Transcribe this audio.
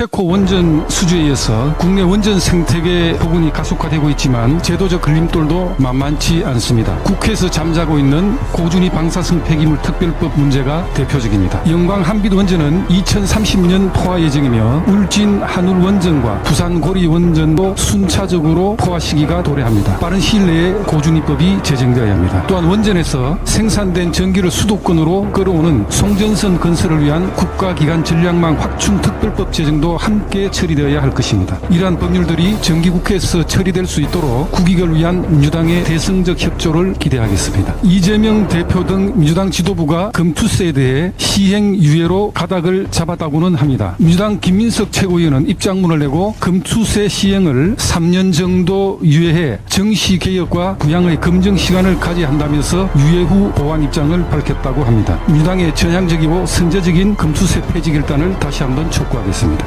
체코 원전 수주에 이어서 국내 원전 생태계 복원이 가속화되고 있지만 제도적 걸림돌도 만만치 않습니다. 국회에서 잠자고 있는 고준위 방사성 폐기물 특별법 문제가 대표적입니다. 영광 한빛 원전은 2030년 포화 예정이며 울진 한울 원전과 부산 고리 원전도 순차적으로 포화 시기가 도래합니다. 빠른 시일 내에 고준위법이 제정되어야 합니다. 또한 원전에서 생산된 전기를 수도권으로 끌어오는 송전선 건설을 위한 국가기관 전략망 확충 특별법 제정도 함께 처리되어야 할 것입니다. 이러한 법률들이 정기국회에서 처리될 수 있도록 국익을 위한 민주당의 대승적 협조를 기대하겠습니다. 이재명 대표 등 민주당 지도부가 금투세에 대해 시행 유예로 가닥을 잡았다고는 합니다. 민주당 김민석 최고위원은 입장문을 내고 금투세 시행을 3년 정도 유예해 정시 개혁과 부양의 검증 시간을 가져야 한다면서 유예 후 보완 입장을 밝혔다고 합니다. 민주당의 전향적이고 선제적인 금투세 폐지 결단을 다시 한번 촉구하겠습니다.